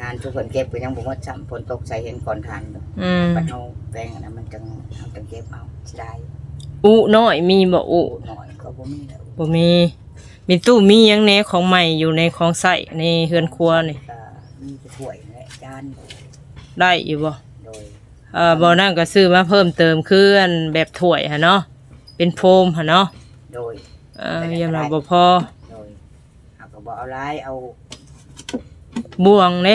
ทานทุกคนเก็บก็ยังบ่หมดซ้ำฝนตกใส่เห็นก่อนทานอยู่อืมปัดเฮาแปลงอันนั้นมันจังเฮาจังเก็บเอาสิได้อุน้อยมีบ่อุหน่อยก็บ่มีแล้วบ่มี มีตู้มีหยังแหน่ของใหม่อยู่ในของใส่ในเฮือนครัวนี่ก็มีแต่ถ้วยและจานได้อยู่บ่โดยเอ่อบ่นั่นก็ซื้อมาเพิ่มเติมคืออันแบบถ้วยหั่นเนาะเป็นโฟมหั่นเนาะโดย เอ่อยังว่าบ่พอ โดยเฮาก็บ่เอาหลายเอา บ่วงเด้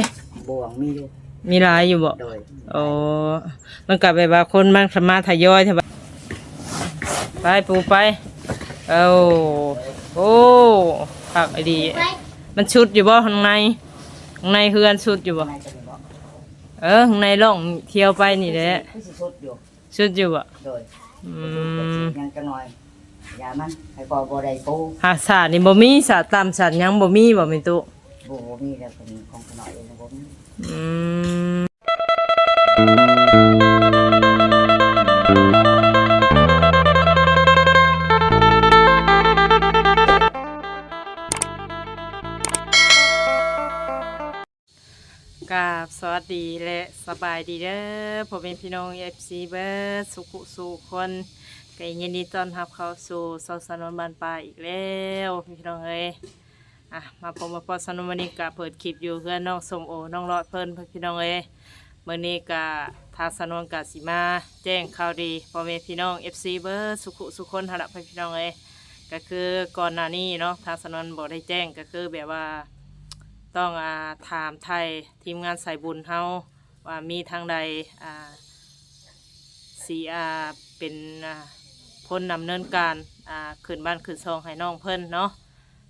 บ่วงมีอยู่มีหลายอยู่บ่โดยโอ้มันก็แบบว่าคนมันสามารถทยอยใช่ปะไปปูไปเอาโอ้ผักไอดี มันชุดอยู่บ่ข้างในข้างในคือกันชุดอยู่บ่ข้างในจะมีบ่เออข้างในร่องเที่ยวไปนี่แหละคือสิสุดอยู่ชุดอยู่บ่โดยอืมยังจังหน่อยอย่ามันให้พอบ่ได้ปูหาสาดนี่บ่มีสาดตามสาดหยังบ่มีบ่มีตุ บบมีแล้วเป็นของขน่อยเองบ่มีอืมกราบสวัสดีและสบายดีเด้อผมเป็นพี่น้อง FC เบิร์สุขุสุคนก็ยินดีต้อนรับเข้าสู่ซอสนนบานปลาอีกแล้วพี่น้องเอ้ย อะมาพบมาพอสนวนวันนี้ก็เปิดคลิปอยู่เพื่อนน้องสมโอน้องรอดเพิ่นพี่น้องเอ้ยเมื่อนี้ก็ทางสนวนกสิมา แจ้งข่าวดีพ่อแม่พี่น้อง FC เบิร์สุขุสุคนหนละพี่น้องเอ้ยก็คือก่อนหน้านี้เนาะทางสนวนบอกได้แจ้งก็คือแบบว่าต้องอาถามไทยทีมงานสายบุญเฮาว่ามีทางใดอ่าสีอาเป็นพ้นนำเนินการอ่าขึ้นบ้านขึ้นซองให้น้องเพิ่นเนาะ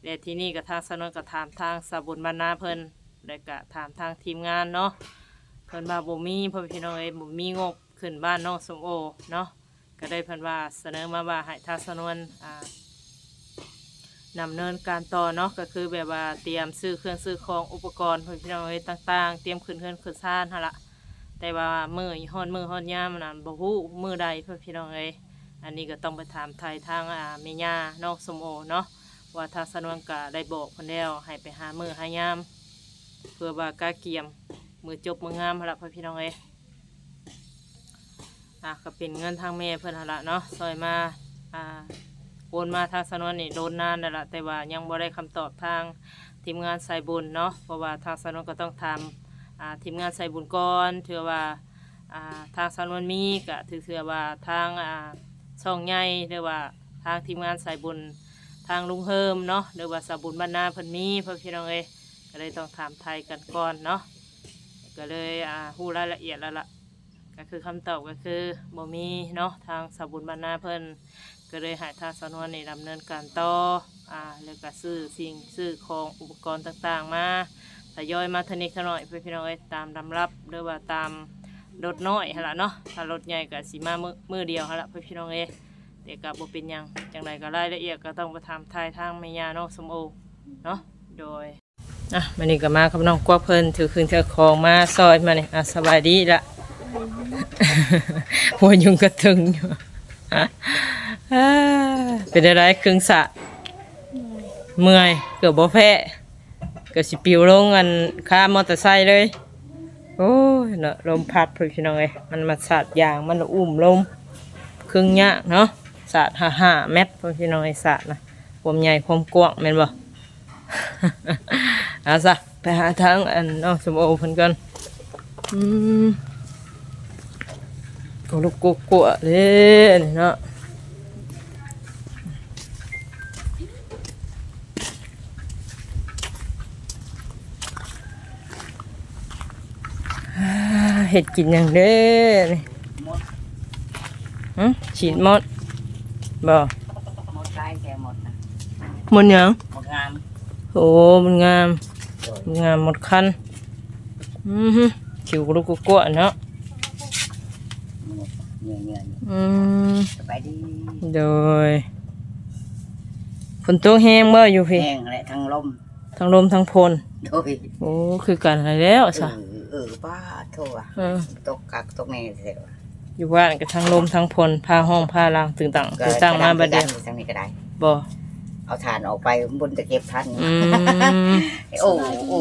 เดี๋ยวที่นี่กับทางสนนก็ถามทางสาบุญบรรณาเพิ่นแล้วก็ถามทางทีมงานเนาะเพิ่นว่าบ่มีพ่อพี่น้องเอ้ยบ่มีงบขึ้นบ้านน้องสมโอเนาะก็ได้เพิ่นว่าเสนอมาว่าให้ทางสนนอ่านำเนินการต่อเนาะก็คือแบบว่าเตรียมซื้อเครื่องซื้อของอุปกรณ์เพื่อนพี่น้องเอ้ยต่างๆ เตรียมขึ้นเครื่องขึ้นซ่านฮะละแต่ว่ามือฮอนมือฮอนยามนั่นบ่ฮู้มือใดเพื่อนพี่น้องเอ้ยอันนี้ก็ต้องไปถามไทยทางอ่าเมย่าน้องสมโอเนาะ ว่าทางสนวนกะได้บอกเพิ่นแล้วให้ไปหามือหายาม เพื่อว่ากาเกียม มือจบมืองามฮะละพ่อพี่น้องเอ้ยอะก็เป็นเงินทางแม่เพิ่นฮะละเนาะซอยมาอ่าโอนมาทางสนวนนี่โดนนานแล้วล่ะแต่ว่ายังบ่ได้คำตอบทางทีมงานสายบุญเนาะเพราะว่าทางสนวนก็ต้องทำอ่าทีมงานสายบุญก่อนเถือว่าอ่าทางสนวนมีก็ถือเถือว่าทางอ่าช่องใหญ่หรือว่าทางทีมงานสายบุญ ทางลุงเฮิมเนาะหรือว่าสาบุญบ้านนาเพิ่นมีเพื่อพี่น้องเอ้ยก็เลยต้องถามไทยกันก่อนเนาะก็เลยอ่าฮู้รายละเอียดแล้วล่ะก็คือคำตอบก็คือบ่มีเนาะทางสาบุญบ้านนาเพิ่นก็เลยหายทางสนวนนี่ดำเนินการต่ออ่าแล้วก็ซื้อสิ่งซื้อของอุปกรณ์ต่างๆมาทยอยมาทนิคหน่อยเพื่อพี่น้องเอ้ยตามลำรับหรือว่าตามรถน้อยหั่นละเนาะถ้ารถใหญ่ก็สิมามือมือเดียวหั่นละเพื่อพี่น้องเอ้ย เด็กก็บ่เป็นหยังจังไรก็รายละเอียดก็ต้องไปทำทายทางแม่ยาน้องสมโอเนาะโดยอะมันนี่ก็มากับน้องกวักเพิ่นถือคืนเถือของมาซอยมาเนี่ยอะสบายดีละ หัวยุงกระทึงอยู่อ่าเป็นอะไรครึ่งสะ เมื่อยเกือบบ่แพ้เกือบสิปิวลงกันข้ามมอเตอร์ไซค์เลย โอ้ยเนาะลมพัดพื่นพี่น้องเอ้ยมันมาสาดยางมันอุ้มลมครึ่งยะเนาะ สาดห้าห้าเมตรเพื่อนพี่น้องเอ้ยสาดนะความใหญ่ความกว้างแม่นบ่เอาซะไปหาทางอันน้องสมโอเพิ่นกันอืมกูลูกกูกลัวเลยนี่เนาะอ่าเห็ดกินอย่างเด้อนี่หมดหึฉีดหมด บ่หมดลายแค่หมดนะหมดหยังหมดงามโอ้มันงามโดยมันงามหมดคันอือฮึขิวกรุกกลัวเนาะเหนื่อยเหนื่อยอืมสบายดีโดยฝนตกแห้งบ่อยู่พี่แห้งและทั้งลมทั้งลมทั้งพลโดยโอ้คือกันอะไรแล้วเอซะอเออป้าโทษอะเออตกกักตกในเสร็จ อยู่บ้านก็ทั้งลมทั้งพลพาห้องพาลางตึงตังตึงตังมาบัดเดียวทางนี้ก็ได้บ่เอาฐานออกไปบนตะเก็บทันอืมโอ้โอ้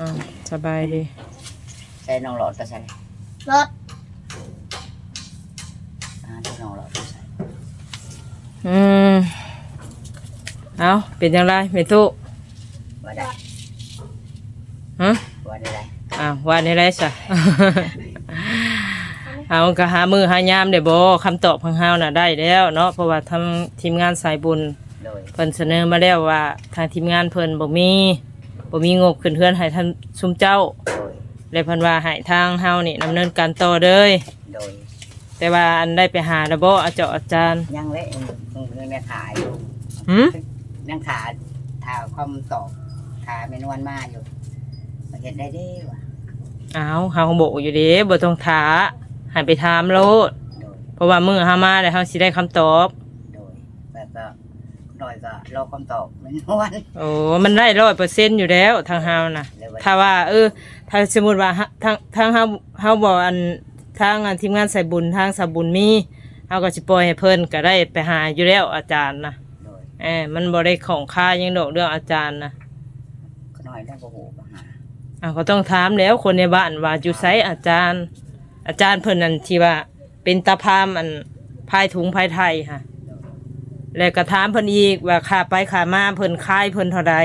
อ่าสบายดีใส่น้องหลอดก็ใส่รถอ่าที่น้องหลอดก็ใส่อืมเอาเป็นจังไรเมตุว่าได้ฮะว่าได้ไรอ้าวว่าในไรซะ เอาก็หามือหายามเด้บ่คำตอบของเฮาน่ะได้แล้วเนาะเพราะว่าทางทีมงานสายบุญโดยเพิ่นเสนอมาแล้วว่า ทางทีมงานเพิ่นบ่มีบ่มีงบขึ้นเฮือนให้ท่านซุมเจ้าโดยเลยเพิ่นว่าให้ทางเฮานี่ดำเนินการต่อเด้ยโดยแต่ว่าอันได้ไปหาแล้วบ่อาเจาะอาจารย์ยังเละมึงยังถ่ายอยู่หึยังถ่ายถ่ายความตอบถ่ายเมนวนมาอยู่มาเห็นได้เด้ว่ะอ้าวเฮาบอกอยู่เด้บ่ต้องท้า ให้ไปถามโลดโดยเพราะว่ามื้อเฮามาแล้วเฮาสิได้คำตอบ โดยแบบก็หน่อยก็รอคำตอบเมนวนโอ้มันได้100%อยู่แล้วทางเฮาน่ะเลยว่าถ้าว่า เออ ถ้าสมมุติว่าฮะทางทางเฮาเฮาบอกอันทางอันทีมงานสายบุญทางสายบุญมีเฮาก็สิปล่อยให้เพิ่นก็ได้ไปหาอยู่แล้วอาจารย์นะโดยเออมันบ่ได้ของค่าหยังดอกเรื่องอาจารย์นะก็หน่อยได้โอ้โหปัญหาอะก็ต้องถามแล้วคนในบ้านว่าอยู่ไสอาจารย์ อาจารย์เพิ่นนั่นที่ว่า เป็นตาพามอันพายถุงพายไทยค่ะ แล้วก็ถามเพิ่นอีกว่าค่าไปค่ามาเพิ่นค่ายเพิ่นเท่าใด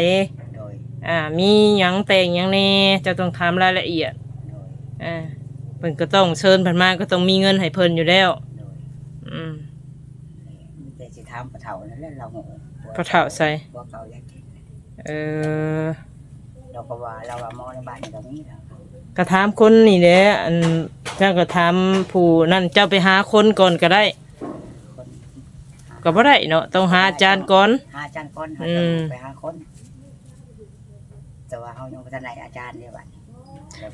โดยอ่า มีหยังแต่งหยังแน่เจะต้องถามรายละเอียดโดยอ่าเพิ่นก็ต้องเชิญเพิ่นมาก็ต้องมีเงินให้เพิ่นอยู่แล้ว โดยอืมมีแต่สิถามปะเถานั่นแหละเราโหปะเถาใส่ว่าเขาอยากกินเออ เราก็ว่าเราว่าหมอในบ้านนี่ก็มีแล้ว ก็ถามคนนี่แหละอันเจ้าก็ถามผู้นั่นเจ้าไปหาคนก่อนก็ได้ คนก็บ่ได้เนาะต้องหาอาจารย์ก่อน หาอาจารย์ก้อนหาอืม ไปหาคน แต่ว่าเขายังพัฒนาอาจารย์เดียวบัดนี้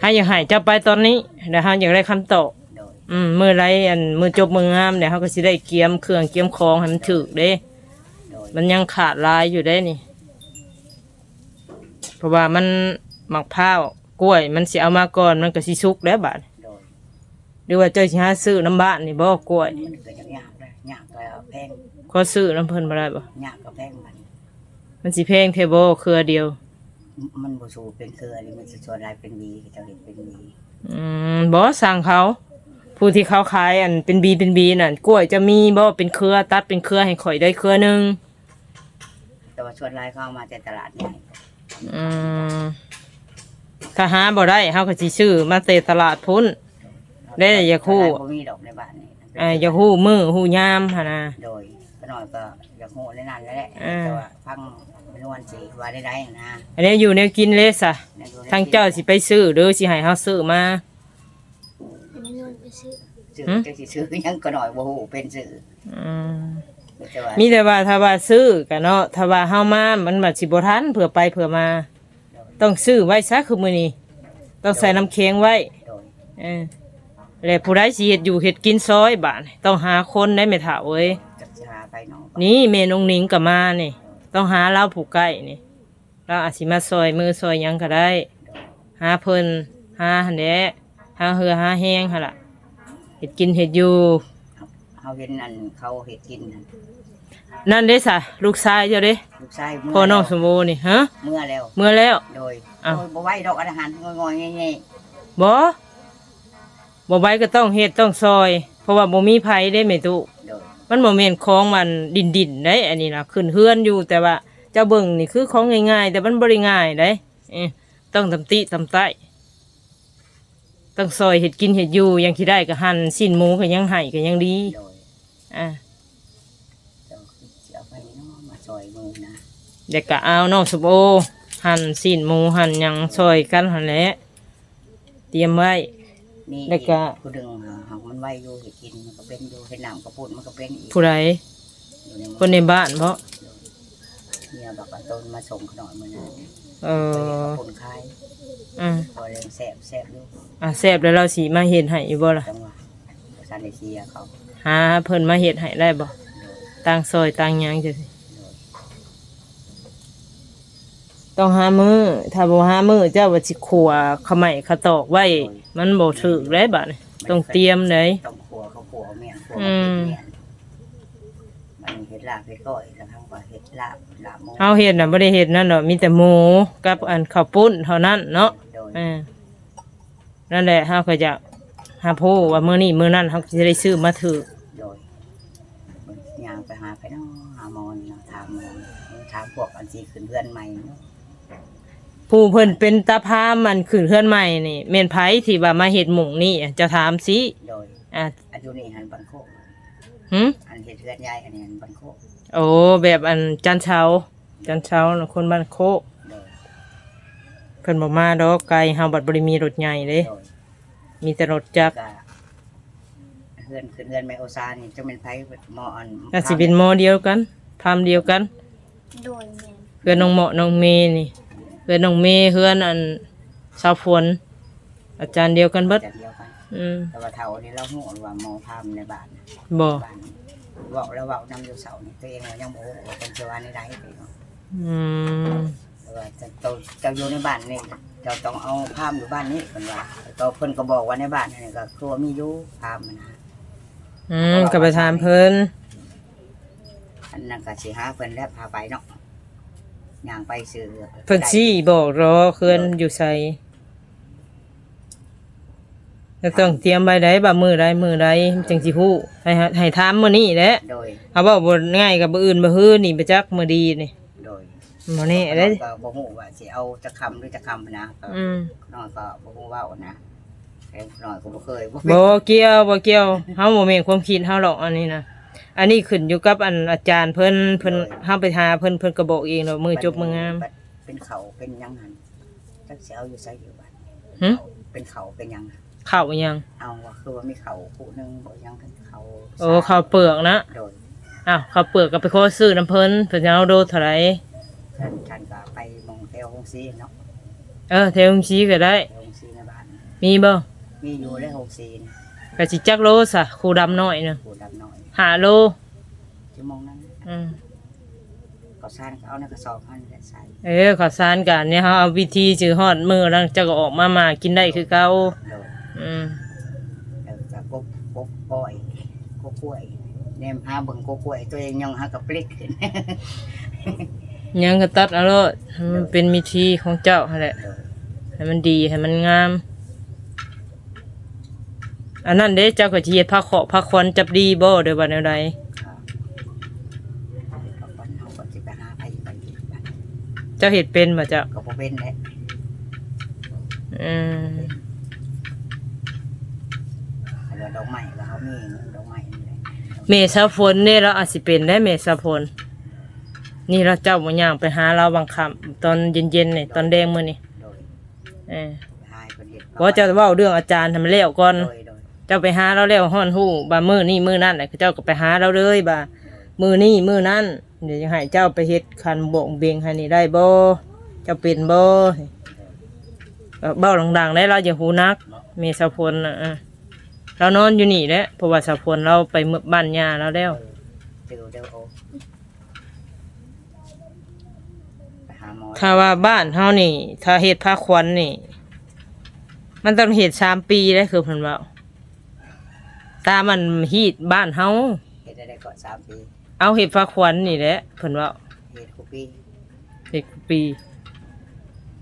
ถ้าอยากให้เจ้าไปตอนนี้เดี๋ยวเฮาอยากได้คำตอบโดยอืมมื้อไรอันมื้อจบมื้องามเดี๋ยวเฮาก็สิได้เกียมเครื่องเกียมของให้มันถูกเด้ โดยมันยังขาดลายอยู่ได้นี่ เพราะว่ามันหมักพร้าว กล้วย มันสิเอามาก่อนมันก็สิสุกแล้วบาดโดยหรือว่าเจ้าสิหาซื้อน้ำบ้านนี่บ่กล้วยมันเกิดจากยากเลยยากแล้วแพงก็ซื้อน้ำเพิ่นบ่ได้บ่ยากก็แพงมันมันสิแพงเทบ่เครือเดียว มันบูสูเป็นเครือนี่มันสิส่วนลายเป็นวีเจ้าเห็นเป็นวีอืมบ่สั่งเขา ผู้ที่เขาขายอันเป็นบีเป็นบีนั่นกล้วยจะมีบ่เป็นเครือตัดเป็นเครือให้ข่อยได้เครือหนึงแต่ว่าส่วนลายเข้ามาจากตลาดนี่อืม ถ้าหาบ่ได้เฮาก็สิซื้อมาเตตลาดพุ่น ได้แต่อย่าคู่ บ่มีดอกในบ้านนี่อ่าอย่าฮู้มือฮู้ยามหั่นน่ะ โดยก็น้อยก็อยากโหในนั้นแล้วแหละอ่า แต่ว่าพังเป็นวันสีว่าได้ได้นะอันนี้อยู่แนวกินเลยซะในดูในทางเจ้าสิไปซื้อหรือสิให้เฮาซื้อมา มีเงินไปซื้อซื้อหืมจะสิซื้อยังก็หน่อยบ่ฮู้เป็นซื้ออืมแต่ว่ามีแต่ว่าถ้าว่าซื้อก็เนาะถ้าว่าเฮามามันบัดสิบ่ทันเผื่อไปเผื่อมา ต้องซื้อไว้ซะคือมื้อนี้ ต้องใส่น้ำแข็งไว้โดยเออแล้วผู้ใดสิเฮ็ดอยู่เฮ็ดกินซอยบาดนี้ต้องหาคนได้ไม่เท่าเอ้ยจักสิหาไปเนาะนี่เมนองนิงก็มานี่ ต้องหาเราผู้ใกล้นี่เราอาจสิมาซอยมือซอยหยังก็ได้ หาเพิ่นหาหันแหละหาเหือหาแห้งหั่นล่ะเฮ็ดกินเฮ็ดอยู่ เฮาเห็นอันเขาเฮ็ดกินนั่นนั่นเด้ซะลูกชายเจ้าเด้ลูกชายเมื่พ่อน้องแล้วสมโอนี่ฮะเมื่อแล้ว เมื่อแล้ว โดยอ้าว โดยบ่ไหวดอกอาหารงอยๆแง่บ่บ่ไว้ก็ต้องเฮ็ดต้องซอย เพราะว่าบ่มีไผได้แม่ตุ ๆโดยมันบ่แม่นของมันดินดินๆได้ อันนี้นะขึ้นเฮือนอยู่แต่ว่าเจ้าเบิ่งนี่คือของง่ายๆ แต่มันบ่ได้ง่ายได้เอ้ต้องตำติตำไต้ต้องซอยเฮ็ดกินเฮ็ดอยู่อยังที่ได้ก็หั่นสิ้นหมูก็ยังให้ก็ยังดี โดย อ่าเจ้าคือสิเอาไปเนาะมาซอยมือนะเด็กก็เอาน้องสุโอหั่นสิ้นหมูหั่นหยังซอยกันหั่นแหละเตรียมไว้ นี่แล้วก็ ผู้ดึงหามันไหวอยู่เฮ็ดกินมันก็เป็นอยู่เฮ็ดน้ำกระปุนมันก็เป็นอีกผู้ใดอยู่ในคนในบ้านเพราะเนี่ยบอกว่าต้นมาส่งขนมมื้อนั้นเออคนคายอ่าพอเรื่องแสบแสบอยู่อะแซ่บแล้วเราสิมาเฮ็ดให้อยู่บ่ล่ะจังหวะซาเนเซียเขา หาเพิ่นมาเฮ็ดให้ได้บ่ต่างซอยต่างหยังจังซี่ต้องหามือถ้าบ่หามือเจ้าว่าสิขัวขะไหม้ขะตอกไว้ มันบ่ถูกเลยบัดนี้ต้องเตรียมเลย ต้องขัวเขาขัวเอาเมียนขัวอืเอามเมียนมันเห็ดลาบเห็ดก้อยแล้วทั้งว่าเห็ดลาบลาบหมูเฮาเฮ็ดน่ะบ่ได้เฮ็ดนั่นดอกมีแต่หมูกับอันข้าวปุ้นเท่านั้นเนาะ โดยอ่านั่นแหละเฮาก็จะหาผู้ว่ามื้อนี้มื้อนั้นเฮาก็จะได้ซื้อมาถือ โดยยางไปหาไปเนาะหาหมอนเนาะถามหมอนถามพวกอัน สีขึ้นเพื่อนใหม่เนาะผู้เพิ่นเป็นตาพามมันขึ้นเฮือนใหม่นี่แม่นไผที่ว่ามาเฮ็ดหมุงนี่เจะถามสิโดยอะอายุนี่หันบันโคกหึอันเฮ็ดเพื่อนยายอันนี้หันบันโคกโอ้แบบอันจันเช้า จันเช้าน่ะคนบ้านโคกโดยเพิ่นบ่มาดอกไกลเฮาบัดบ่ได้มีรถใหญ่เด้โดยมีแต่รถจักรก็เพื่อนขึ้นเพื่อนไมโอซานี่จะเป็นไผหมออัน น่าสิเป็นหมอเดียวกันพามเดียวกัน โดยแมน เพื่อนน้องเหมาะน้องเมย์นี่ เพื่อนน้องเมย์เพื่อนอันสาวฝนอาจารย์เดียวกันเบิดจะเดียวกันอืมแต่ว่าเท่านี้เราหูว่าหมอพามในบ้านบ่บ้านเว่าแล้วเว่านำอยู่เสานี่ตัวเองว่ายังโมโหว่าเป็นเจ้าวันในใดไปเนาะอืมแต่ว่าจะเจ้าเจ้าอยู่ในบ้านนี่เจ้าต้องเอาพามอยู่บ้านนี้เป็นว่าก็เพิ่นก็บอกว่าในบ้านนี่ก็ครัวมีอยู่พามมันนะอืมก็ไปถามเพิ่นอันนั้นก็สิหาเพิ่นแล้วพาไปเนาะ ย่างไปซื้อเพิ่นสิบอกรอเคือนอยู่ไสก็ต้องเตรียมใบใดบ่มือใดมือใดจังสิฮู้ให้หาให้ถามมื้อนี้แหละ โดย เอาบ่บ่ง่ายกับบ่อื่นบ่ฮื้อนี่ไปจักมื้อดีนี่โดยบ่แนี่เด้ก็บ่ฮู้ว่าสิเอาจะคำหรือจะคำนะก็อืมน้อยก็บ่ฮู้เว้านะแต่น้อยก็บ่เคยบ่บ่เกี่ยวบ่เกี่ยวเฮาบ่แม่นความคิดเฮาหรอกอันนี้นะ อันนี้ขึ้นอยู่กับอันอาจารย์เพิ่นเพิ่นเฮาไปหาเพิ่นเพิ่นก็บอกเองดอกมือจบมืองาม เป็นเขาเป็นหยังหันจักสิเอาอยู่ไสอยู่บ้านหึ เป็นเขาเป็นหยัง ข้าวอิหยังเอาว่าคือว่ามีเขาคู่หนึงบ่ยังเป็นเขาโอ้ข้าวเปลือกนะโดยอ้าวข้าวเปลือกก็ไปขอซื้อน้ำเพิ่นเพิ่นจะเอาโดเท่าไหร่ฉันฉันก็ไปมองเทวหงซีเนาะเออเทวงชีก็ได้ เทวหงซีในบ้าน มีบ่มีอยู่แล้วหงซีนี่ก็สิจักโลซะครูดำน้อยนึงผู้ดำน้อย ห้าโลชั่วโมงนั้นอืมก็สร้างเขาเอาในกระสอบพันและใส่เออข้าวสารกันเนี่ยเฮาเอาวิธีจื้อฮอดมื้อแล้วจะก็ออกมามากินได้คือเก่าโดยอืมแล้วก็กบกบก้อยกบกล้วยเนมหาเบิ่งกบกล้วยตัวเองยังหากระปลิกขึ้น ยังก็ตัดเอาโลดให้มันเป็นวิธีของเจ้าหั่นแหละ โดยให้มันดีให้มันงาม อันนั้นเด้เจ้าก็สิเฮ็ดผ้าขาวผ้าควันจับดีบ่เด้อบัดแนวใดก็ก็ก่อนเขาก็สิไปหาไปไปอีกบ้านเจ้าเฮ็ดเป็นบ่เจ้าก็บ่เป็นแหละอืมแล้วดอกไม้ก็เขามีดอกไม้นี่แหละเมษาฝนนี่เราอาจสิเป็นได้เมษาฝนนี่เราเจ้าบ่ย่างไปหาเราบางคำตอนเย็นๆนี่ตอนแดงมื้อนี่โดยเออหายคนเฮ็ดบ่เจ้าเว้าเรื่องอาจารย์ให้มันแล้วก่อน โดยโดย เจ้าไปหาเราแล้วฮ้อนฮู้บ่ามื้อนี้มื้อนั้นน่ะเจ้าก็ไปหาเราเลยบ่ามื้อนี้มื้อนั้นเดี๋ยวจะให้เจ้าไปเฮ็ดคันบ่งเบงให้นี่ได้บ่เจ้าเป็นบ่ก็เบ้าดังๆได้เราอย่าหูนักเมษาฝนน่ะอะเรานอนอยู่นี่แหละเพราะว่าสาฝนเราไปเมื่อบ้านย่าเราแล้วเจอเดี๋ยวโอไปหาหมอถ้าว่าบ้านเฮานี่ ถ้าเฮ็ดผ้าควันนี่ มันต้องเฮ็ดสามปีได้คือเพิ่นว่า ตามมันฮีดบ้านเฮาเฮ็ดได้ได้ก็สามปีเอาเฮ็ดผ้าควันนี่แหละเพิ่นว่าเฮ็ดคุกปีเฮ็ดปี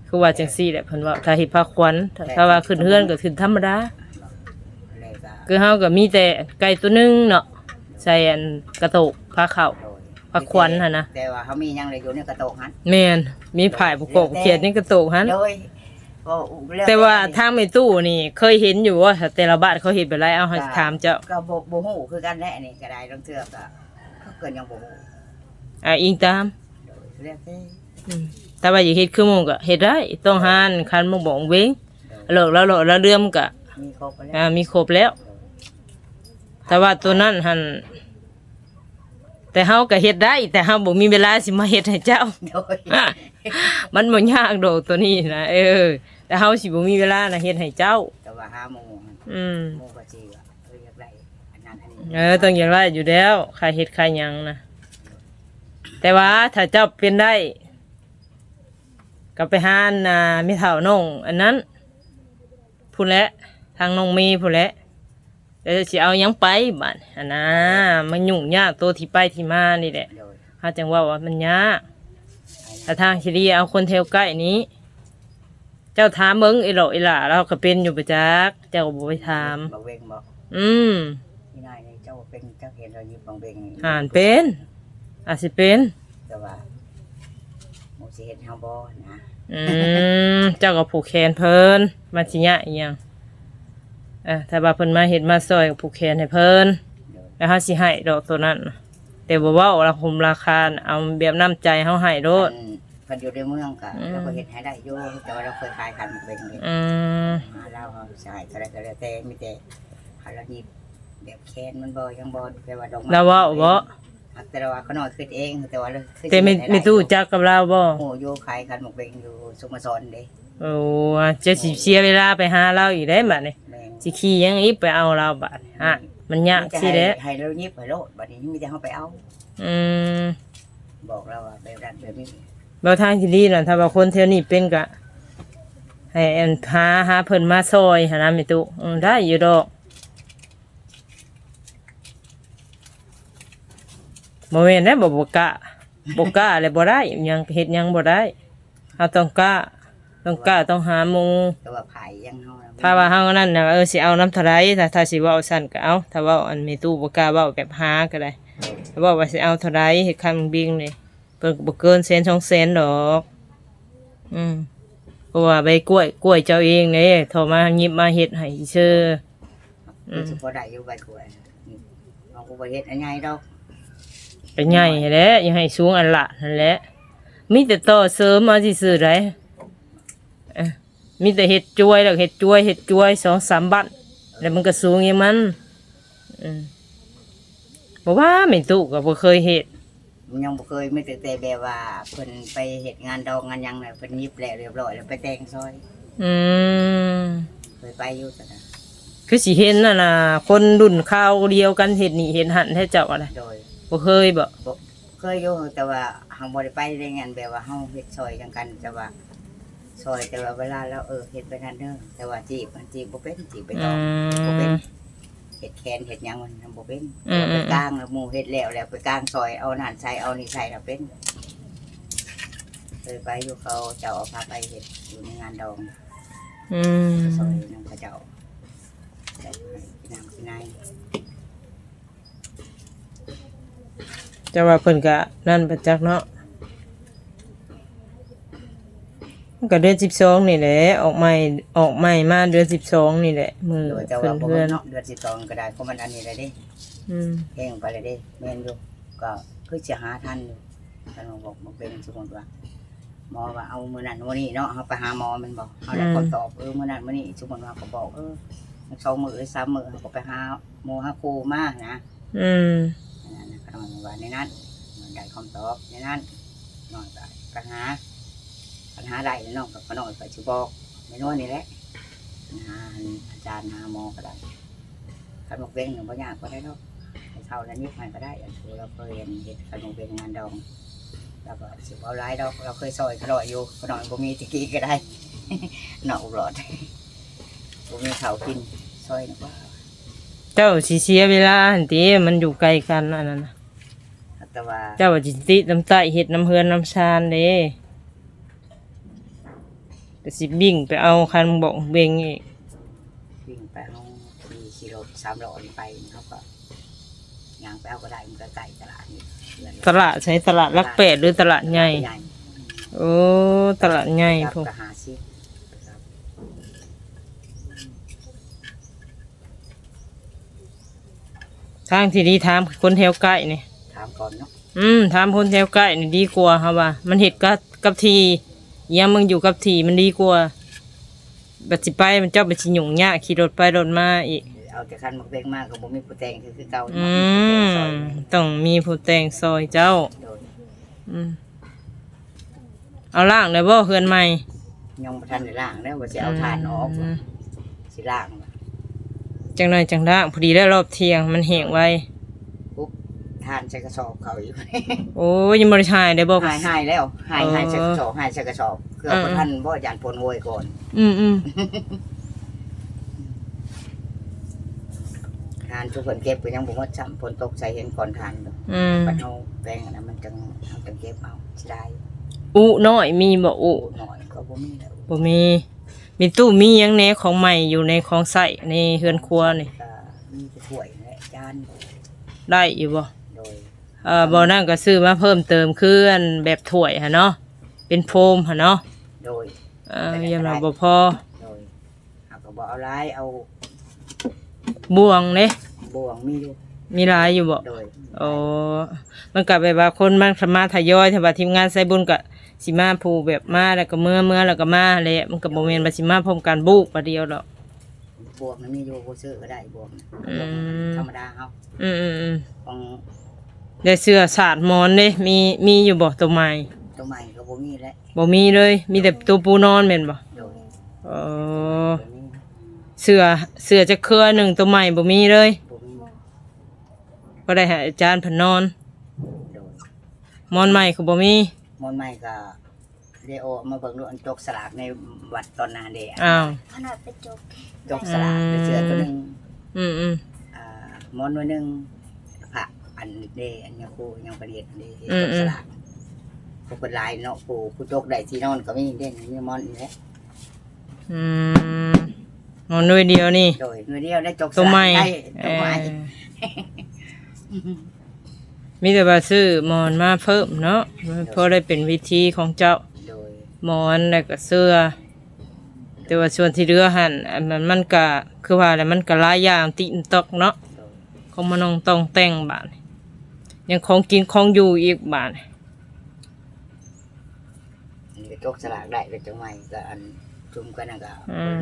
คือว่าจังซี่แหละเพิ่นว่าถ้าเฮ็ดผ้าควันถ้าถ้าว่าขึ้นเฮือนก็ขึ้นธรรมดาเลยก็คือเฮาก็มีแต่ไก่ตัวหนึงเนาะใส่อันกระโตกผ้าขาวโดยผักควันหั่นนะแต่ว่าเขามีหยังเลยอยู่ในกระโตกหันแม่นมีผายประกบเขียนในกระโตกหันโดย ก็ล้แต่ว่าทางไม่ตู้นี่ เคยเห็นอยู่ว่าแต่ละบ้านเขาเห็นไปไรเอาให้ถามเจ้าก็บ่บ่ฮู้คือกันแหละนี่ก็ได้ลองเทื่อก็เขาเกินยังบ่ฮู้อ่าอิงตามโดยเรียกได้อืมแต่ว่าอย่าเฮ็ดคือหมึงก็เฮ็ดได้ต้องหานคันหมึงบอกเว้งโดยเลิกแล้วเลิกแล้วเรื่อมก็มีครบแล้ว อ่ามีครบแล้ว แต่ว่าตัวนั้นหัน แต่เฮาก็เฮ็ดได้ แต่เฮาบ่มีเวลาสิมาเฮ็ดให้เจ้า โดย มันบ่ยากดอกตัวนี้นะเออ แต่เฮาสิบ่มีเวลานะเฮ็ดให้เจ้า แต่ว่าหาหมู่หั่นอืมหมู่ก็สิว่าเอออยากได้อันนั้นอันนี้เออต้องอย่างไรอยู่แล้วใครเฮ็ดใครหยังนะแต่ว่าถ้าเจ้าเป็นได้ ก็ไปหาน่ะมีเท่าน้อง อันนั้นผู้นแหละทางน้องมีผู้นแหละ แล้วสิเอาหยังไปบัดอันนะมันยุ่งยากตัวที่ไปที่มานี่แหละโดยเฮาจังว่าว่ามันยากแต่ทางสิดีเอาคนแถวใกล้นี้ เจ้าถามเบิ่งอีหลออีหล่าเราก็เป็นอยู่ประจักเจ้าก็บ่ไปถาม บางเวงบอกอืมที่นายนี่เจ้าเป็นเจ้าเห็นเราอยู่บางเวงนี่อ่านเป็นอาจสิเป็น แต่ว่าโมสิเห็นเฮาบ่นะอืมเจ้าก็ผูกแขนเพิ่นมาสิยะอีหยัง อะถ้าว่าเพิ่นมาเฮ็ดมาซอยก็ผูกแขนให้เพิ่นโดยแล้วเฮาสิให้ดอกตัวนั้นน่ะแต่บ่เว้าราคมราคาน่ะเอาแบบน้ำใจเฮาให้โลดอันเพิ่นอยู่ในเมืองก็อืม เราก็เห็นให้ได้อยู่แต่ว่าเราเคยขายขันหมกเวงนี่อืมหาเราเอาใช่ก็ได้ก็ได้แต่มีแต่หาเราหยิบแบบแคนมันบ่ยังบ่แต่ว่าดอกไม้แล้วเว้าบ่แต่ว่าเขาน้อยขึ้นเองแต่ว่าเราคือแต่ไม่ไม่ตู้จักกับเราบ่โอ้อยู่ขายขันหมกเวงอยู่สุมาซอนเด้ โอ้เจะสิเสียเวลาไปหาเราอีกได้บัดนี้แม่ง สิขี่ยังอีกไปเอาเราบัดนี้ฮะมันยากสิเด้ให้เราหยิบให้โลดบัดนี้มีแต่เฮาไปเอา อืมบอกเราว่าแบบนั้นแบบนี้เบาทางที่ดีน่ะถ้าว่าคนเที่ยวนี้เป็นก็ให้อันหาหาเพิ่นมาซอยหานะแม่ตุอืมได้อยู่ดอกบ่แม่นได้บ่บ่กล้าบ่กล้าเลยบ่ได้หยังเฮ็ดหยังบ่ได้เฮาต้องกล้า ต้องกล้าต้องหาหมู่แต่ว่าไผยังเฮาน่ะถ้าว่าเฮานั่นน่ะเออสิเอาน้ำเท่าไรถ้าถ้าสิเว้าสั้นก็เอาถ้าเว้าอันแม่ตู้บ่กล้าเว้าแบบหาก็ได้ถ้าเว้าว่าสิเอาเท่าไรเฮ็ดคันบิงนี่เพิ่นก็บ่เกินแสนสองแสนดอก อืมเพราะว่าใบกล้วยกล้วยเจ้าเองเนี่ยโทรมาหยิบมาเฮ็ดให้ชื่อ อืมคือสิพอได้อยู่ใบกล้วยเอากูบ่เฮ็ดอันใหญ่ดอกเป็นใหญ่แหล้วยังให้สูงอันละนั่นแหละมีแต่ต่อเสริมมาสิซื้อได้ เอ้อมีแต่เฮ็ดจวยแล้วเฮ็ดจวยเฮ็ดจวยสองสามบัตแล้วมันก็สูงอย่างมันอืมบอกว่าไม่ตุก็บ่เคยเฮ็ดมันยังบ่เคยมีแต่แต่แบบว่าเพิ่นไปเฮ็ดงานดองงานหยังน่ะเพิ่นหยิบแล้วเรียบร้อยแล้วไปแต่งซอยอืมเคยไปอยู่แต่นะคือสิเห็นน่ะนะคนรุ่นข้าวเดียวกันเฮ็ดนี่เห็นหันแท้เจ้าอะไรโดยบ่เคยบ่บ่เคยอยู่แต่ว่าเฮาบ่ได้ไปได้งานแบบว่าเฮาเฮ็ดซอยจังกันแต่ว่า ซอยแต่ว่าเวลาเราเออเฮ็ดไปนั่นเด้อแต่ว่าจีบมันจีบบ่เป็นจีบไปอืต่อบ่เป็นมเฮ็ดแคนเฮ็ดหยังมันทำบ่เป็นอืม ไปกลางแล้วหมู่เฮ็ดแล้วแล้วไปกลางซอยเอานั่นใส่เอานี่ใส่แล้วเป็นเคยไปอยู่เขาเจ้าเอาพาไปเฮ็ดอยู่ในงานดองอืมซอยนั่นเขาเจ้าแต่ให้นางสินายจะว่าเพิ่นก็นั่นประจักษ์เนาะ มันก็เดือน12นี่แหละออกใหม่ออกใหม่มาเดือน12นี่แหละมือโดยแต่เพิ่ว่านบ่เพื่อนเนาะเดือน12ก็ได้เพราะมันอันนี้เลยเด้อืมแห้งไปเลยเด้แม่นอยู่ก็คือจะหาทันอยู่ท่านบอกบ่เป็นสมมุติว่าหมอว่าเอามื้อนั้นมื้อนี้เนาะเฮาไปหาหมอแมันบอกเฮาได้คำตอบเออมื้อนั้นมื้อนี้สมมุติว่าก็บอกเออสองมื้อหรือสามมื้อเฮาก็ไปหาหมอหาครูมานะ อืมนั่นนะก็นอนว่าในนั้นมันได้คำตอบในนั้นนอนได้ปัญหา ปัญหาใดน้องกับก็นอนไปชิบอกในโน้นนี่แหละปัญหาอาจารย์หาหมอก็ได้ขนมเบงหนึ่งบางอย่างก็ได้เนาะให้เท่านั้นนิดมันก็ได้อย่างที่เราเคยเห็นเห็ดขนมเบงงานดองแล้วก็สิบเอาหลายดอกเราเคยซอยขนอยอยู่ขนอยบ่มีตะกี้ก็ได้หนอกหลอดบ่มีข้าวกินซอยนะว่าเจ้าสิเสียเวลาหั่นติมันอยู่ไกลกันอันนั้นน่ะแต่ว่าเจ้าว่าจิติน้ำใต้เฮ็ดน้ำเฮือนน้ำชานเด้ แต่สิบิ่งไปเอาคันบอกเบงอีกวิ่งไปห้องที่ขี่รถสามล้อนี่ไปเขาก็ย่างไปเอาก็ได้มันก็ไก่ตลาดนี่เดือนตลาดใช้ตลาดลักแปดหรือตลาดใหญ่ใหญ่โอ้ตลาดใหญ่ครับพวกก็หาซิครับทางที่ดีถามคนแถวใกล้นี่ถามก่อนเนาะ อืมถามคนแถวใกล้นี่ดีกว่าครับว่า มันเห็ดกับกับทีอ ยังมึงอยู่กับทีมันดีกว่าบัดสิไปมันเจ้าบัดสิหยุ่งยากขี่รถไปรถมาอีก เอาแต่คันมักเบงมากก็บ่มีผู้แต่งคือคือเก่าอืเนาะมต้องมีผู้แต่งซอยเจ้า โดยอืมเอาล่างเลยบ่เฮือนใหม่ยังบ่ทันได้ล้างแล้วว่าสิเอาทานออกมสิล้างว่ะจังหน่อยจังด่างพอดีได้รอบเที่ยงมันแห้งไวปุ๊บ ทานใส่กระสอบเขาอีกโอ้ยยังบริชายได้บ่หายหายแล้วหายเออหายใส่กระสอบหายใส่กระสอบเพื่อเออบ่ทันบ่ยานปนโวยก่อน อืมอืมทานทุกคนเก็บก็ยังบ่หมดซ้ำฝนตกใส่เห็นก่อนทานเนาะอืมปัดเฮาแปลงอันนั้นมันจังเฮาจังเก็บเอาสิได้อุน้อยมีบ่อุหน่อยก็บ่มีแล้วบ่มี มีตู้มีหยังแหน่ของใหม่อยู่ในของใส่ในเฮือนครัวนี่ก็มีแต่ถ้วยและจานได้อยู่บ่โดย เอ่อบ่นั่นก็ซื้อมาเพิ่มเติมคืออันแบบถ้วยหั่นเนาะเป็นโฟมหั่นเนาะโดย เอ่อยังว่าบ่พอโดยเอาก็บอกเอาลายเอาบ่วงเด้บ่วงมีอยู่มีหลายอยู่บ่ โดยโอ้มันก็แบบว่าคนมันสามารถทยอยถ้าว่าทีมงานใส่บุญก็สิมาผู้แบบมาแล้วก็เมื่อเมื่อแล้วก็มาแหละมันก็บ่แม่นว่าสิมาพร้อมกันบุกประเดียวดอก บวกมันมีอยู่บ่ซื้อก็ได้บวกนะอืม ธรรมดาเฮาอืมอืมอืมของ ได้เสื้อสาดหมอนเด้มีมีอยู่บ่ตัวใหม่ตัวใหม่ก็บ่มีแล้วบ่มีเลย มีแต่ตัวปูนอนแม่นบ่โดยเออตัวนี้เสื้อเสื้อจะเครือหนึ่งตัวใหม่บ่มีเลย บ่มีก็ได้ให้อาจารย์เพิ่นนอนโดยหมอนใหม่ก็บ่มี มอนใหม่ก็เดโอมาเบิ่งดูอันจกสลากในวัดตอนนาเดะอ้าว ขนาดไปจบจกสลากไปเสือตัวหนึงอืมอืมอ่ามอนตัวหนึงพระ อันเดอันยังครูยังประเดียดเดอืจมกอืสมลากผู้เป็นลายเนาะผู้ผู้จกได้ที่นอนก็มีเด่นมีมอนนี่แหละอืมหมอนด้วยเดียวนี่โดยมือเดียวได้จกสตัวลากใหม่ได้เอตัวใหม่อมีแต่ว่าซื้อหมอนมาเพิ่มเนาะเพราะได้เป็นวิธีของเจ้า โดยหมอนแล้วก็เสื้อ แต่ว่าส่วนที่เหลือหันอันนั้นมันก็คือว่าแล้วมันก็หลายอย่างตินตอกเนาะโดยของมันต้องต้องแต่งบาดนี่ ยังของกินของอยู่อีกบาดนี่อันนี้ก็จกสลากได้เป็นตัวใหม่ก็อันจุ่มกันนะก็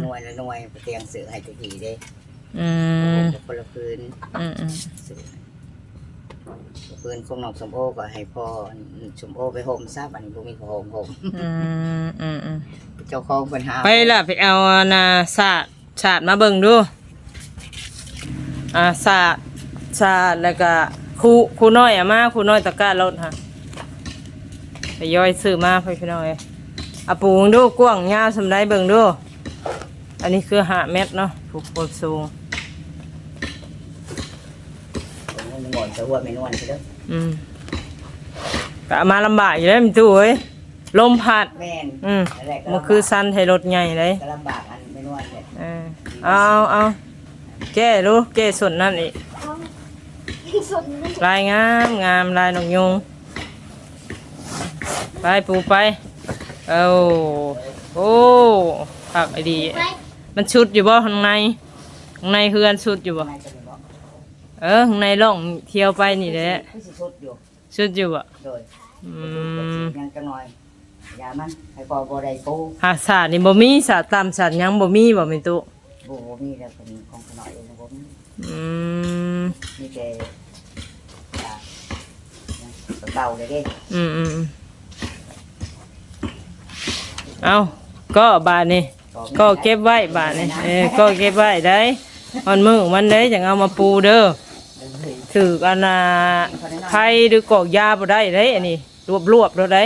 หน่วยละหน่วยเตียงเสือให้ตะกี้เด้อืมคนละคืนอืมอืมซื้อปืนคงนอกสมโอก็ให้พ่อสมโอไปโฮมทราบอันนี้บ่มีโฮมโฮมอืมอืมอืมเจ้าของปัญหาไปล่ะไปเอานาศาสตร์ศาสตร์มาเบิ่งดูอ่าศาสตร์ศาสตร์แล้วก็ ครูครูน้อยอะมาครูน้อยตะกร้ารถฮะไปย่อยซื้อมาไปพี่น้อยอะปูงดูกว้างยาวสำไรเบิ่งดู อันนี้คือหาเม็ดเนาะถูกโคตรสูงผมงอนสะหัวไม่นวลใช่เด้ออืมก็เอามาลำบากอยู่แล้วมีตู้เอ้ยลมพัด แม่นอืมแรกก็มันคือสั้นให้รถใหญ่เลยก็ลำบากอันไม่นวลเนี่ยเออเอาเอาแก้ดูแก้ส่วนนั่นอีก เอาสดไม่ลายงามงามลายนกยุงไปปูไปเอาโอ้ผักไอดีไปมันชุดอยู่บ่ข้างในข้างในเฮือนชุดอยู่บ่ไม่จะมีบอกเออข้างในร่องเที่ยวไปนี่แหละคือสิชุดอยู่ชุดอยู่บ่โดยอืมยังจะหน่อยอย่ามันให้พอบ่ได้ปูหาศาสตร์นี่บ่มีศาสตร์ตามศาสตร์หยังบ่มีบ่แม่นตุบ่บ่มีแล้วเป็นของขน่อยเองบ่มีอืมมีแต่อ่า เก่าเลยเด้อืมอืมอืมเอาก็บาทนี่ก็เก็บไว้บาทนี่เออก็เก็บไว้ได้วันมือวันได้จังเอามาปูเด้อถือกันนาไข่หรือกอกยาบ่ได้ได้อันนี้รวบรวบเราได้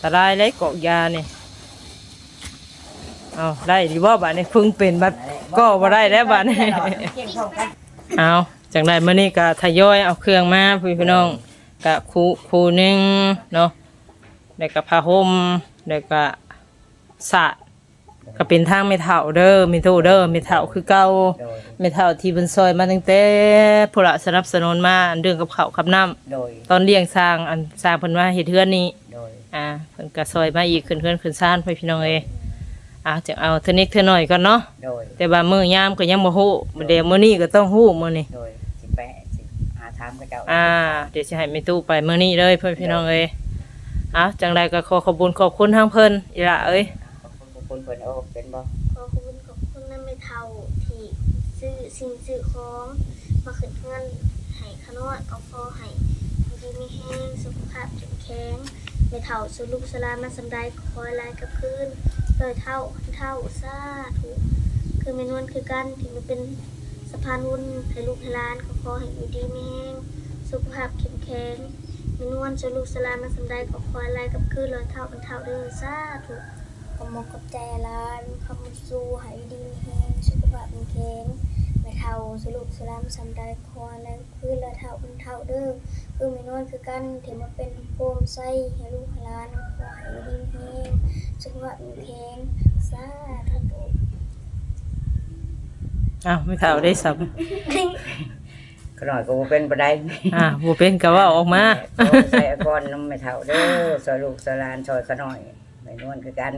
ตะไลายได้กอกยานี่เอาได้ดีว่าบาทนี่พึ่งเป็นบัดก็บ่ได้แล้วบาทนี่เอาจากนั้นมื่อนี้ก็ทยอยเอาเครื่องมาพี่พี่น้อง กะคูคูหนึงเนาะแล้วก็ผ้าห่มแล้วก็สาดก็เป็นทางไม่เท่าเด้อไม่ทูเด้อไม่เท่าคือเก่าโดยไม่เท่าที่เพิ่นซอยมาตั้งแต่ผู้ละสนับสนุนมาอันเรื่องกับข้าวกับน้ำโดยตอนเลี้ยงสร้างอันสร้างเพิ่นมาเฮ็ดเฮือนนี้ โดยอ่าเพิ่นก็ซอยมาอีกขึ้นเฮือนขึ้นซ่านพี่พี่น้องเอ้ยอ่าจะเอาเทานิดเท่าน้อยก่อนเนาะโดยแต่ว่ามื้อยามก็ยังบ่ฮู้เดี๋ยวมื้อนี้ก็ต้องฮู้มื้อนี้โดยสิแปะสิหา ถามกับเจ้าอ่า เดี๋ยวจะให้แม่ตู้ไปมื้อนี้เลยเพื่อนพี่น้องเอ้ยอะจังใดก็ขอขอบคุญขอบคุณทางเพิ่นอีหละเอ้ยขอบคุณขอบคุณเพิ่นโอ้เป็นบ่ขอขอบคุณขอบคุณนั่นไม่เท่าที่ซื้อสิ่งซื้อของมาขึ้นเงินให้ขนอดเอาพอให้ดีไม่แห้งสุขภาพแข็งแข็งไม่เท่าสุลูกสลามาสำได้คอยลายกับคืนเลยเท่าเท่าซาถูกคือเมนวนคือกันที่มันเป็นสะ พานวุ้นให้ลูกให้หลานก็ขอให้อยู่ดีไม่แห้งสุขภาพแข็งแข็งเมนวนสุลูกสลามาสำได้ก็คอยลายกับคืนเลยเท่ากันเท่าเด้อซาถูกขโมกับใจร้านคำสู้หายดีแห้งสุขภาพมีแข็งไม่เท่าสรุปสลามสำได้คอและคือละเท่าอุ่นเท่าเด้อคือม่น้อยคือกันที่มาเป็นโปมไส้ให้ลูกให้หลานขอให้ดีแฮงสุขภาพแข็งสาธุ อ้าวไม่เท่าได้สับขน่อยก็บ่เป็นบ่ได้อ่าบ่เป็นก็เว่าออกมาขอใส่ก่อนน้ำไม่เท่าเด้อซอยลูกซอยหลานซอยขน่อยไม่นวลคือกัน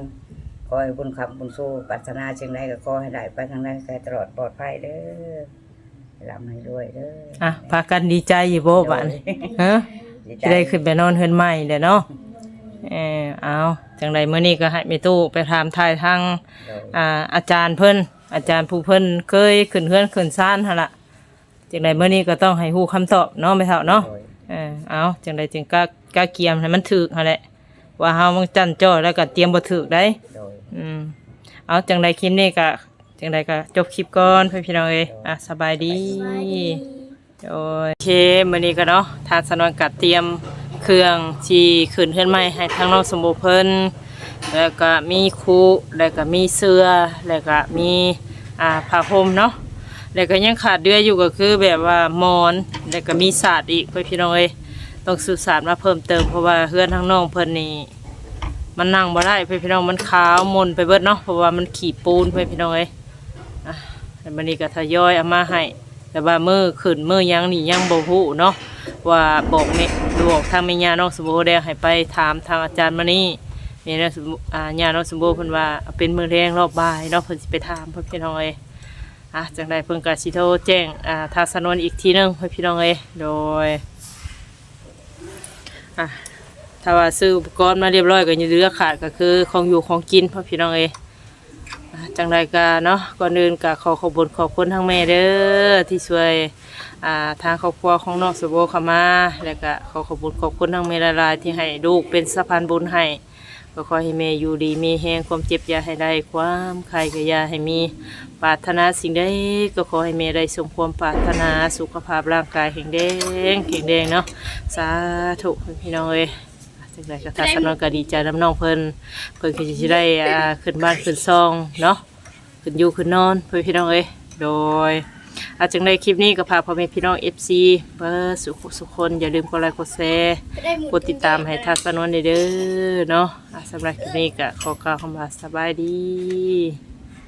ขอให้บุญคำบุญสู้ปรารถนาสิ่งใดก็ขอให้ได้ไปทางนั้นก็ตลอดปลอดภัยเด้อให้ร่ำให้รวยเด้ออะพากันดีใจอยู่บ่บัดนี้ฮะ ดีใจจะได้ขึ้นไปนอนเฮือนใหม่เด้อเนาะ เออเอาจังไดมื้อนี้ก็ให้แม่ตู้ไปถามทายทาง โดย อ่าอาจารย์เพิ่น อาจารย์ผู้เพิ่นเคยขึ้นเฮือนขึ้นซ่านหั่นล่ะจังไดมื้อนี้ก็ต้องให้ฮู้คำตอบเนาะแม่เฒ่าเนาะโดยเออเอาจังไดจึงกล้ากล้าเกียมให้มันถูกหั่นแหละ ว่าเฮามันจันจ้อแล้วก็เตรียมบ่ถูกได้ โดย อืม เอาจังไดคลิปนี้ก็จังไดก็จบคลิปก่อนเพื่อนพี่น้องเอ้ยอะสบายดีสบายดีโอ้ยโอเคมื้อนี้ก็เนาะทางสนวนกัดเตรียมเครื่องที่ขึ้นเฮือนใหม่ให้ทางน้องสมบูรณ์เพิ่น แล้วก็มีคูแล้วก็มีเสื้อแล้วก็มีอ่าผ้าห่มเนาะแล้วก็ยังขาดเดืออยู่ก็คือแบบว่ามอนแล้วก็มีศาสตร์อีกพี่น้องเอ้ยต้องซื้อศาสตร์มาเพิ่มเติมเพราะว่าเฮือนทางน้องเพิ่นนี่มันนั่งบ่ได้เพื่อนพี่น้องมันขาวมนไปเบิดเนาะเพราะว่ามันขี่ปูนเพื่อนพี่น้องเอ้ยอะแต่มันนี้ก็ทยอยเอามาให้แต่ว่ามือขึ้นมือยังนี่ยังบ่ฮู้เนาะว่าบอกแม่บอกทางแม่ย่าน้องสมบูรณ์ได้ให้ไปถามทางอาจารย์มานี่ แม่น้องสมบูรณ์อ่าย่าน้องสมบูรณ์เพิ่นว่าเป็นมือแรงรอบบ่ายเนาะเพิ่นสิไปถามเพิ่นพี่น้องเอ้ยอะจังไดเพิ่นก็สิโทรแจ้งอ่าทางสนวนอีกทีหนึงเพิ่นพี่น้องเอ้ยโดยอะถ้าว่าซื้ออุปกรณ์มาเรียบร้อยก็ยังเหลือขาดก็คือของอยู่ของกินเพ่อพี่น้องเอยอ่าจังไรกาเนาะก่อนอื่นก็ขอขอบคุณขอบคุณทั้งแม่เด้อที่ช่วยอ่าทางครอบครัวของน้องสโบเข้ามา แล้วก็ขอขอบคุณขอบคุณทั้งแม่ละลายที่ให้ลูกเป็นสะพานบุญให้ ก็ขอให้แม่อยู่ดีมีแห้งความเจ็บยาให้ได้ ความใครก็ยาให้มีปรารถนาสิ่งใดก็ขอให้แม่ได้สมความปรารถนาสุขภาพร่างกายแข็งแรงแข็งแรงเนาะสาธุพี่น้องเอ้ยจังไดก็ทัศนก็ดีใจน้ำน้องเพิ่นเพิ่นก็สิได้ขึ้นบ้านขึ้นซองเนาะขึ้นอยู่ขึ้นนอนเพื่อพี่น้องเอ้ยโดย อาจังไดคลิปนี้ก็พาพ่อแม่พี่น้อง FC เบอร์สุขสุขคน อย่าลืมกดไลค์กดแชร์กดติดตามให้ทัศนวนเด้อเนาะอะสำหรับคลิปนี้ก็ขอกล่าวคำว่าสบายดี